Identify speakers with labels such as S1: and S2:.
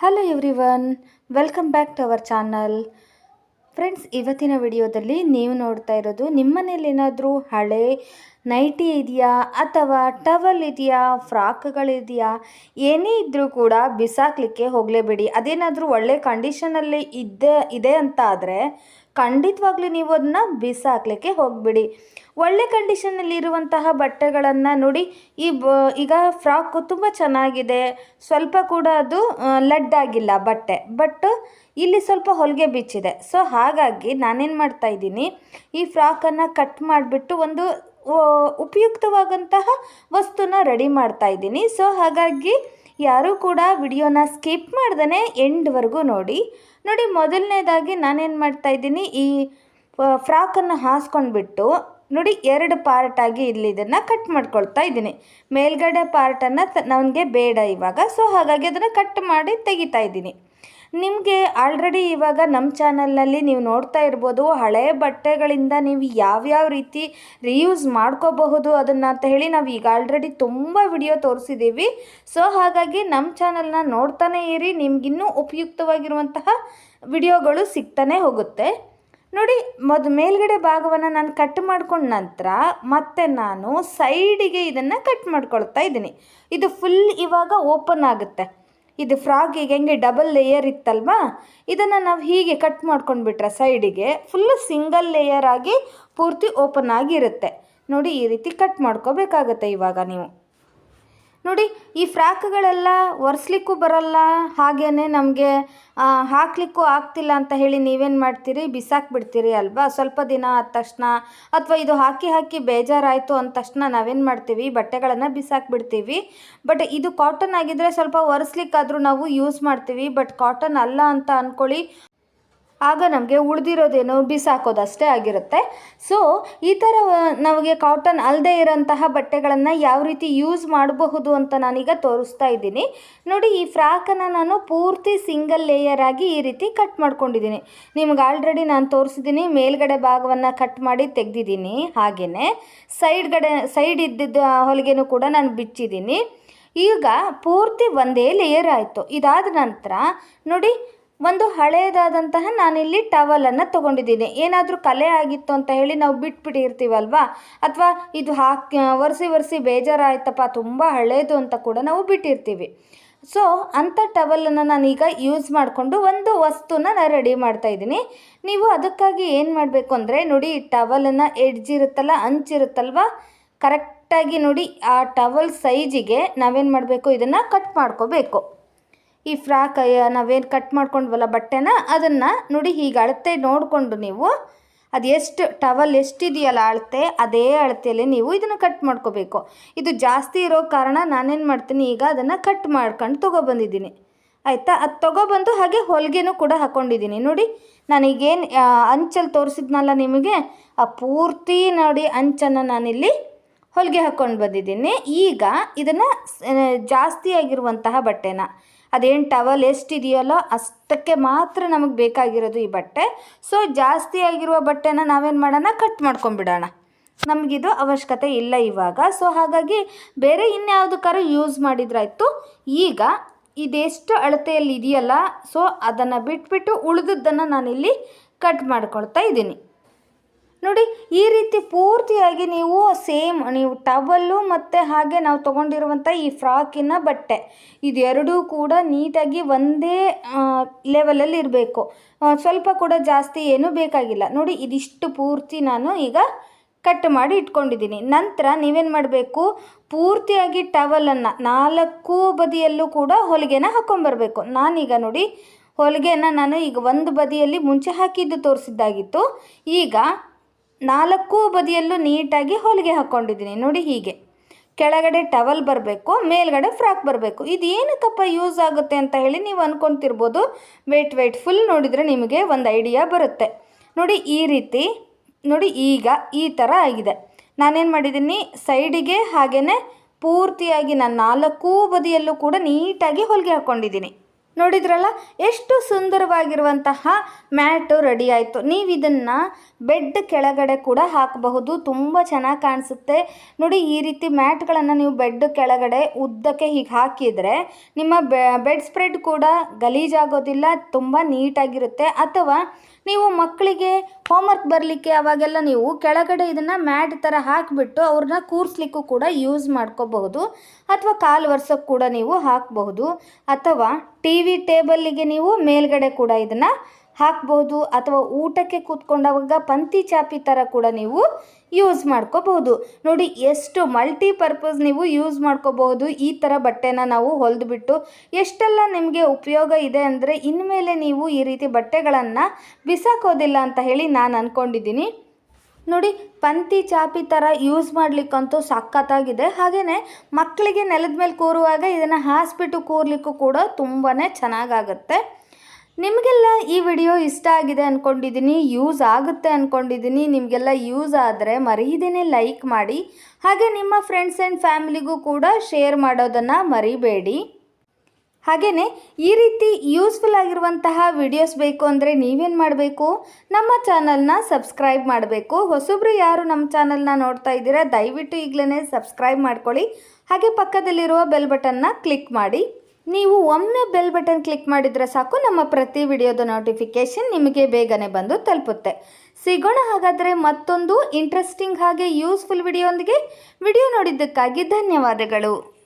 S1: Hello everyone welcome back to our channel friends ಇವತ್ತಿನ ವಿಡಿಯೋದಲ್ಲಿ ನೀವು ನೋಡ್ತಾ ಇರೋದು ನಿಮ್ಮನೇಲಿ ಏನಾದರೂ ಹಳೆ, ನೈಟಿ ಇದೆಯಾ ಅಥವಾ ಟವಲ್ ಇದೆಯಾ, ಫ್ರಾಕ್ಗಳಿದೆಯಾ, ಏನೇ ಇದ್ದರೂ ಕೂಡ ಬಿಸಾಕಲಿಕ್ಕೆ ಹೋಗಲೇಬೇಡಿ. ಅದೇನಾದರೂ ಒಳ್ಳೆ ಕಂಡೀಷನಲ್ಲಿ ಇದ್ದೇ, ಇದೆ ಅಂತ ಆದರೆ ಖಂಡಿತವಾಗ್ಲೂ ನೀವು ಅದನ್ನ ಬಿಸಾಕ್ಲಿಕ್ಕೆ ಹೋಗಬೇಡಿ. ಒಳ್ಳೆ ಕಂಡೀಷನಲ್ಲಿ ಇರುವಂತಹ ಬಟ್ಟೆಗಳನ್ನು ನೋಡಿ, ಈ ಬ, ಈಗ ಫ್ರಾಕು ತುಂಬ ಚೆನ್ನಾಗಿದೆ. ಸ್ವಲ್ಪ ಕೂಡ ಅದು ಲಡ್ಡಾಗಿಲ್ಲ ಬಟ್ಟೆ. ಬಟ್ ಇಲ್ಲಿ ಸ್ವಲ್ಪ ಹೊಲಿಗೆ ಬಿಚ್ಚಿದೆ. ಸೊ ಹಾಗಾಗಿ ನಾನೇನು ಮಾಡ್ತಾ ಇದ್ದೀನಿ, ಈ ಫ್ರಾಕನ್ನು ಕಟ್ ಮಾಡಿಬಿಟ್ಟು ಒಂದು ಉಪಯುಕ್ತವಾದಂತಹ ವಸ್ತುನ ರೆಡಿ ಮಾಡ್ತಾ ಇದ್ದೀನಿ. ಸೊ ಹಾಗಾಗಿ ಯಾರೂ ಕೂಡ ವಿಡಿಯೋನ ಸ್ಕಿಪ್ ಮಾಡ್ದೇ ಎಂಡ್ವರೆಗೂ ನೋಡಿ. ನೋಡಿ, ಮೊದಲನೇದಾಗಿ ನಾನೇನು ಮಾಡ್ತಾ ಇದ್ದೀನಿ, ಈ ಫ್ರಾಕನ್ನು ಹಾಸ್ಕೊಂಡ್ಬಿಟ್ಟು ನೋಡಿ, ಎರಡು ಪಾರ್ಟಾಗಿ ಇಲ್ಲಿ ಇದನ್ನು ಕಟ್ ಮಾಡ್ಕೊಳ್ತಾ ಇದ್ದೀನಿ. ಮೇಲ್ಗಡೆ ಪಾರ್ಟನ್ನು ನನಗೆ ಬೇಡ ಇವಾಗ, ಸೊ ಹಾಗಾಗಿ ಅದನ್ನು ಕಟ್ ಮಾಡಿ ತೆಗಿತಾ ಇದ್ದೀನಿ. ನಿಮಗೆ ಆಲ್ರೆಡಿ ಇವಾಗ ನಮ್ಮ ಚಾನಲ್ನಲ್ಲಿ ನೀವು ನೋಡ್ತಾ ಇರ್ಬೋದು, ಹಳೆ ಬಟ್ಟೆಗಳಿಂದ ನೀವು ಯಾವ್ಯಾವ ರೀತಿ ರಿಯೂಸ್ ಮಾಡ್ಕೋಬಹುದು ಅದನ್ನು ಅಂತ ಹೇಳಿ ನಾವು ಈಗ ಆಲ್ರೆಡಿ ತುಂಬ ವಿಡಿಯೋ ತೋರಿಸಿದ್ದೀವಿ ಸೊ ಹಾಗಾಗಿ ನಮ್ಮ ಚಾನಲ್ನ ನೋಡ್ತಾನೆ ಇರಿ ನಿಮಗಿನ್ನೂ ಉಪಯುಕ್ತವಾಗಿರುವಂತಹ ವಿಡಿಯೋಗಳು ಸಿಗ್ತಾನೆ ಹೋಗುತ್ತೆ. ನೋಡಿ, ಮೊದ್ ಮೇಲ್ಗಡೆ ಭಾಗವನ್ನು ನಾನು ಕಟ್ ಮಾಡ್ಕೊಂಡ ನಂತರ ಮತ್ತೆ ನಾನು ಸೈಡಿಗೆ ಇದನ್ನು ಕಟ್ ಮಾಡ್ಕೊಳ್ತಾ ಇದ್ದೀನಿ. ಇದು ಫುಲ್ ಇವಾಗ ಓಪನ್ ಆಗುತ್ತೆ. ಇದು ಫ್ರಾಗಿಗೆ ಹೆಂಗೆ ಡಬಲ್ ಲೇಯರ್ ಇತ್ತಲ್ವಾ? ಇದನ್ನು ನಾವು ಹೀಗೆ ಕಟ್ ಮಾಡ್ಕೊಂಡ್ಬಿಟ್ರೆ ಸೈಡಿಗೆ ಫುಲ್ಲು ಸಿಂಗಲ್ ಲೇಯರ್ ಆಗಿ ಪೂರ್ತಿ ಓಪನ್ ಆಗಿರುತ್ತೆ. ನೋಡಿ ಈ ರೀತಿ ಕಟ್ ಮಾಡ್ಕೋಬೇಕಾಗತ್ತೆ ಇವಾಗ ನೀವು. ನೋಡಿ, ಈ ಫ್ರಾಕ್ಗಳೆಲ್ಲ ಒರೆಸ್ಲಿಕ್ಕೂ ಬರಲ್ಲ ಹಾಗೇ ನಮಗೆ ಹಾಕ್ಲಿಕ್ಕೂ ಆಗ್ತಿಲ್ಲ ಅಂತ ಹೇಳಿ ನೀವೇನು ಮಾಡ್ತೀರಿ? ಬಿಸಾಕ್ಬಿಡ್ತೀರಿ ಅಲ್ವಾ? ಸ್ವಲ್ಪ ದಿನ ಆದ ತಕ್ಷಣ, ಅಥವಾ ಇದು ಹಾಕಿ ಹಾಕಿ ಬೇಜಾರಾಯಿತು ಅಂದ ತಕ್ಷಣ ನಾವೇನು ಮಾಡ್ತೀವಿ? ಬಟ್ಟೆಗಳನ್ನು ಬಿಸಾಕ್ಬಿಡ್ತೀವಿ. ಬಟ್ ಇದು ಕಾಟನ್ ಆಗಿದ್ದರೆ ಸ್ವಲ್ಪ ಒರೆಸ್ಲಿಕ್ಕಾದರೂ ನಾವು ಯೂಸ್ ಮಾಡ್ತೀವಿ. ಬಟ್ ಕಾಟನ್ ಅಲ್ಲ ಅಂತ ಅಂದ್ಕೊಳ್ಳಿ ಆಗ ನಮಗೆ ಉಳಿದಿರೋದೇನು ಬಿಸಾಕೋದಷ್ಟೇ ಆಗಿರುತ್ತೆ. ಸೊ ಈ ಥರ ನಮಗೆ ಕಾಟನ್ ಅಲ್ಲದೆ ಇರೋಂತಹ ಬಟ್ಟೆಗಳನ್ನು ಯಾವ ರೀತಿ ಯೂಸ್ ಮಾಡಬಹುದು ಅಂತ ನಾನೀಗ ತೋರಿಸ್ತಾ ಇದ್ದೀನಿ. ನೋಡಿ, ಈ ಫ್ರಾಕನ್ನು ನಾನು ಪೂರ್ತಿ ಸಿಂಗಲ್ ಲೇಯರ್ ಆಗಿ ಈ ರೀತಿ ಕಟ್ ಮಾಡ್ಕೊಂಡಿದ್ದೀನಿ. ನಿಮ್ಗೆ ಆಲ್ರೆಡಿ ನಾನು ತೋರಿಸಿದ್ದೀನಿ, ಮೇಲ್ಗಡೆ ಭಾಗವನ್ನು ಕಟ್ ಮಾಡಿ ತೆಗೆದಿದ್ದೀನಿ ಹಾಗೆಯೇ ಸೈಡ್ಗಡೆ ಸೈಡ್ ಇದ್ದಿದ್ದ ಹೊಲಿಗೆನೂ ಕೂಡ ನಾನು ಬಿಚ್ಚಿದ್ದೀನಿ. ಈಗ ಪೂರ್ತಿ ಒಂದೇ ಲೇಯರ್ ಆಯಿತು. ಇದಾದ ನಂತರ, ನೋಡಿ ಒಂದು ಹಳೆಯದಾದಂತಹ ನಾನಿಲ್ಲಿ ಟವಲನ್ನು ತೊಗೊಂಡಿದ್ದೀನಿ. ಏನಾದರೂ ಕಲೆ ಆಗಿತ್ತು ಅಂತ ಹೇಳಿ ನಾವು ಬಿಟ್ಬಿಟ್ಟಿರ್ತೀವಲ್ವಾ? ಅಥವಾ ಇದು ಹಾಕಿ ಒರೆಸಿ ಒರೆಸಿ ಬೇಜಾರಾಯ್ತಪ್ಪ, ತುಂಬ ಹಳೇದು ಅಂತ ಕೂಡ ನಾವು ಬಿಟ್ಟಿರ್ತೀವಿ. ಸೊ ಅಂಥ ಟವಲನ್ನು ನಾನೀಗ ಯೂಸ್ ಮಾಡಿಕೊಂಡು ಒಂದು ವಸ್ತುನ ನಾನು ರೆಡಿ ಮಾಡ್ತಾ ಇದ್ದೀನಿ. ನೀವು ಅದಕ್ಕಾಗಿ ಏನು ಮಾಡಬೇಕು ಅಂದರೆ, ನೋಡಿ ಟವಲನ್ನು ಎಡ್ಜ್ ಇರುತ್ತಲ್ಲ ಅಂಚಿರುತ್ತಲ್ವ ಕರೆಕ್ಟಾಗಿ ನೋಡಿ ಆ ಟವಲ್ ಸೈಜಿಗೆ ನಾವೇನು ಮಾಡಬೇಕು? ಇದನ್ನು ಕಟ್ ಮಾಡ್ಕೋಬೇಕು. ಈ ಫ್ರಾಕ್ ನಾವೇನು ಕಟ್ ಮಾಡ್ಕೊಂಡ್ವಲ್ಲ ಬಟ್ಟೆನ? ಅದನ್ನು ನೋಡಿ ಹೀಗೆ ಅಳತೆ ನೋಡಿಕೊಂಡು ನೀವು ಅದು ಎಷ್ಟು ಟವಲ್ ಎಷ್ಟಿದೆಯಲ್ಲ ಅಳತೆ, ಅದೇ ಅಳತೆಯಲ್ಲಿ ನೀವು ಇದನ್ನು ಕಟ್ ಮಾಡ್ಕೋಬೇಕು. ಇದು ಜಾಸ್ತಿ ಇರೋ ಕಾರಣ ನಾನೇನು ಮಾಡ್ತೀನಿ, ಈಗ ಅದನ್ನು ಕಟ್ ಮಾಡ್ಕೊಂಡು ತೊಗೊಬಂದಿದ್ದೀನಿ ಆಯಿತಾ? ಅದು ತೊಗೊಬಂದು ಹಾಗೆ ಹೊಲಿಗೆನೂ ಕೂಡ ಹಾಕ್ಕೊಂಡಿದ್ದೀನಿ ನೋಡಿ, ನಾನೀಗೇನು ಅಂಚಲ್ಲಿ ತೋರಿಸಿದ್ನಲ್ಲ ನಿಮಗೆ, ಆ ಪೂರ್ತಿ ನೋಡಿ ಅಂಚನ್ನು ನಾನಿಲ್ಲಿ ಹೊಲಿಗೆ ಹಾಕ್ಕೊಂಡು ಬಂದಿದ್ದೀನಿ. ಈಗ ಇದನ್ನು ಜಾಸ್ತಿ ಆಗಿರುವಂತಹ ಬಟ್ಟೆನ ಅದೇನು ಟವಲ್ ಎಷ್ಟಿದೆಯಲ್ಲೋ ಅಷ್ಟಕ್ಕೆ ಮಾತ್ರ ನಮಗೆ ಬೇಕಾಗಿರೋದು ಈ ಬಟ್ಟೆ. ಸೊ ಜಾಸ್ತಿ ಆಗಿರುವ ಬಟ್ಟೆನ ನಾವೇನು ಮಾಡೋಣ? ಕಟ್ ಮಾಡ್ಕೊಂಬಿಡೋಣ ನಮಗಿದು ಅವಶ್ಯಕತೆ ಇಲ್ಲ ಇವಾಗ. ಸೊ ಹಾಗಾಗಿ ಬೇರೆ ಇನ್ಯಾವುದಕ್ಕಾದ್ರೂ ಯೂಸ್ ಮಾಡಿದ್ರಾಯ್ತು. ಈಗ ಇದೆಷ್ಟು ಅಳತೆಯಲ್ಲಿ ಇದೆಯಲ್ಲ ಸೊ ಅದನ್ನು ಬಿಟ್ಬಿಟ್ಟು ಉಳಿದದ್ದನ್ನು ನಾನಿಲ್ಲಿ ಕಟ್ ಮಾಡ್ಕೊಳ್ತಾ ಇದ್ದೀನಿ. ನೋಡಿ ಈ ರೀತಿ ಪೂರ್ತಿಯಾಗಿ ನೀವು ಸೇಮ್, ನೀವು ಟವಲ್ಲು ಮತ್ತು ಹಾಗೆ ನಾವು ತೊಗೊಂಡಿರುವಂಥ ಈ ಫ್ರಾಕಿನ ಬಟ್ಟೆ. ಇದೆರಡೂ ಕೂಡ ನೀಟಾಗಿ ಒಂದೇ ಲೆವೆಲಲ್ಲಿ ಇರಬೇಕು. ಸ್ವಲ್ಪ ಕೂಡ ಜಾಸ್ತಿ ಏನೂ ಬೇಕಾಗಿಲ್ಲ. ನೋಡಿ, ಇದಿಷ್ಟು ಪೂರ್ತಿ ನಾನು ಈಗ ಕಟ್ ಮಾಡಿ ಇಟ್ಕೊಂಡಿದ್ದೀನಿ. ನಂತರ ನೀವೇನು ಮಾಡಬೇಕು? ಪೂರ್ತಿಯಾಗಿ ಟವಲನ್ನು ನಾಲ್ಕು ಬದಿಯಲ್ಲೂ ಕೂಡ ಹೊಲಿಗೆನ ಹಾಕ್ಕೊಂಬರ್ಬೇಕು ನಾನೀಗ ನೋಡಿ, ಹೊಲಿಗೆನ ನಾನು ಈಗ ಒಂದು ಬದಿಯಲ್ಲಿ ಮುಂಚೆ ಹಾಕಿದ್ದು ತೋರಿಸಿದ್ದಾಗಿತ್ತು. ಈಗ ನಾಲ್ಕು ಬದಿಯಲ್ಲೂ ನೀಟಾಗಿ ಹೊಲಿಗೆ ಹಾಕ್ಕೊಂಡಿದ್ದೀನಿ ನೋಡಿ ಹೀಗೆ. ಕೆಳಗಡೆ ಟವಲ್ ಬರಬೇಕು, ಮೇಲ್ಗಡೆ ಫ್ರಾಕ್ ಬರಬೇಕು. ಇದು ಏನಕ್ಕಪ್ಪ ಯೂಸ್ ಆಗುತ್ತೆ ಅಂತ ಹೇಳಿ ನೀವು ಅಂದ್ಕೊತಿರ್ಬೋದು ವೆಯ್ಟ್ ವೆಯ್ಟ್ ಫುಲ್ ನೋಡಿದರೆ ನಿಮಗೆ ಒಂದು ಐಡಿಯಾ ಬರುತ್ತೆ. ನೋಡಿ ಈ ರೀತಿ, ನೋಡಿ ಈಗ ಈ ಥರ ಆಗಿದೆ. ನಾನೇನು ಮಾಡಿದ್ದೀನಿ? ಸೈಡಿಗೆ ಹಾಗೆಯೇ ಪೂರ್ತಿಯಾಗಿ ನಾನು ನಾಲ್ಕೂ ಬದಿಯಲ್ಲೂ ಕೂಡ ನೀಟಾಗಿ ಹೊಲಿಗೆ ಹಾಕ್ಕೊಂಡಿದ್ದೀನಿ ನೋಡಿದ್ರಲ್ಲ, ಎಷ್ಟು ಸುಂದರವಾಗಿರುವಂತಹ ಮ್ಯಾಟು ರೆಡಿ ಆಯಿತು ನೀವು ಇದನ್ನು ಬೆಡ್ ಕೆಳಗಡೆ ಕೂಡ ಹಾಕಬಹುದು. ತುಂಬ ಚೆನ್ನಾಗಿ ಕಾಣಿಸುತ್ತೆ. ನೋಡಿ, ಈ ರೀತಿ ಮ್ಯಾಟ್ಗಳನ್ನು ನೀವು ಬೆಡ್ ಕೆಳಗಡೆ ಉದ್ದಕ್ಕೆ ಹೀಗೆ ಹಾಕಿದರೆ ನಿಮ್ಮ ಬೆಡ್ ಸ್ಪ್ರೆಡ್ ಕೂಡ ಗಲೀಜಾಗೋದಿಲ್ಲ, ತುಂಬ ನೀಟಾಗಿರುತ್ತೆ. ಅಥವಾ ನೀವು ಮಕ್ಕಳಿಗೆ ಹೋಮ್ವರ್ಕ್ ಬರಲಿಕ್ಕೆ ಅವಾಗೆಲ್ಲ ನೀವು ಕೆಳಗಡೆ ಇದನ್ನು ಮ್ಯಾಟ್ ಥರ ಹಾಕಿಬಿಟ್ಟು ಅವ್ರನ್ನ ಕೂರಿಸ್ಲಿಕ್ಕೂ ಕೂಡ ಯೂಸ್ ಮಾಡ್ಕೋಬಹುದು. ಅಥವಾ ಕಾಲು ವರ್ಷಕ್ಕೆ ಕೂಡ ನೀವು ಹಾಕಬಹುದು. ಅಥವಾ ಟಿ ವಿ ಟೇಬಲ್ಲಿಗೆ ನೀವು ಮೇಲ್ಗಡೆ ಕೂಡ ಇದನ್ನು ಹಾಕ್ಬೋದು ಅಥವಾ ಊಟಕ್ಕೆ ಕೂತ್ಕೊಂಡವಾಗ ಪಂತಿ ಚಾಪಿ ಥರ ಕೂಡ ನೀವು ಯೂಸ್ ಮಾಡ್ಕೋಬಹುದು ನೋಡಿ ಎಷ್ಟು ಮಲ್ಟಿಪರ್ಪಸ್ ನೀವು ಯೂಸ್ ಮಾಡ್ಕೋಬಹುದು ಈ ಥರ ಬಟ್ಟೆನ ನಾವು ಹೊಲಿದ್ಬಿಟ್ಟು ಎಷ್ಟೆಲ್ಲ ನಿಮಗೆ ಉಪಯೋಗ ಇದೆ ಅಂದರೆ ಇನ್ಮೇಲೆ ನೀವು ಈ ರೀತಿ ಬಟ್ಟೆಗಳನ್ನು ಬಿಸಾಕೋದಿಲ್ಲ ಅಂತ ಹೇಳಿ ನಾನು ಅಂದ್ಕೊಂಡಿದ್ದೀನಿ ನೋಡಿ ಪಂತಿ ಚಾಪಿ ಥರ ಯೂಸ್ ಮಾಡಲಿಕ್ಕಂತೂ ಸಖತ್ತಾಗಿದೆ. ಹಾಗೆಯೇ ಮಕ್ಕಳಿಗೆ ನೆಲದ ಮೇಲೆ ಕೂರುವಾಗ ಇದನ್ನು ಹಾಸ್ಬಿಟ್ಟು ಕೂರ್ಲಿಕ್ಕೂ ಕೂಡ ತುಂಬಾ ಚೆನ್ನಾಗಾಗುತ್ತೆ. ನಿಮಗೆಲ್ಲ ಈ ವಿಡಿಯೋ ಇಷ್ಟ ಆಗಿದೆ ಅಂದ್ಕೊಂಡಿದ್ದೀನಿ ಯೂಸ್ ಆಗುತ್ತೆ ಅಂದ್ಕೊಂಡಿದ್ದೀನಿ ನಿಮಗೆಲ್ಲ ಯೂಸ್ ಆದರೆ ಮರೀದೇನೆ ಲೈಕ್ ಮಾಡಿ, ಹಾಗೆ ನಿಮ್ಮ ಫ್ರೆಂಡ್ಸ್ ಆ್ಯಂಡ್ ಫ್ಯಾಮಿಲಿಗೂ ಕೂಡ ಶೇರ್ ಮಾಡೋದನ್ನು ಮರಿಬೇಡಿ. ಹಾಗೆಯೇ ಈ ರೀತಿ ಯೂಸ್ಫುಲ್ ಆಗಿರುವಂತಹ ವಿಡಿಯೋಸ್ ಬೇಕು ಅಂದರೆ ನೀವೇನು ಮಾಡಬೇಕು? ನಮ್ಮ ಚಾನಲ್ನ ಸಬ್ಸ್ಕ್ರೈಬ್ ಮಾಡಬೇಕು. ಹೊಸಬ್ರು ಯಾರು ನಮ್ಮ ಚಾನಲ್ನ ನೋಡ್ತಾ ಇದ್ದೀರಾ, ದಯವಿಟ್ಟು ಈಗಲೇ ಸಬ್ಸ್ಕ್ರೈಬ್ ಮಾಡ್ಕೊಳ್ಳಿ. ಹಾಗೆ ಪಕ್ಕದಲ್ಲಿರುವ ಬೆಲ್ ಬಟನ್ನ ಕ್ಲಿಕ್ ಮಾಡಿ. ನೀವು ಒಮ್ಮೆ ಬೆಲ್ ಬಟನ್ ಕ್ಲಿಕ್ ಮಾಡಿದರೆ ಸಾಕು, ನಮ್ಮ ಪ್ರತಿ ವಿಡಿಯೋದ ನೋಟಿಫಿಕೇಷನ್ ನಿಮಗೆ ಬೇಗನೆ ಬಂದು ತಲುಪುತ್ತೆ. ಸಿಗೋಣ ಹಾಗಾದರೆ ಮತ್ತೊಂದು ಇಂಟ್ರೆಸ್ಟಿಂಗ್ ಹಾಗೆ ಯೂಸ್ಫುಲ್ ವಿಡಿಯೋಂದಿಗೆ ವಿಡಿಯೋ ನೋಡಿದ್ದಕ್ಕಾಗಿ ಧನ್ಯವಾದಗಳು.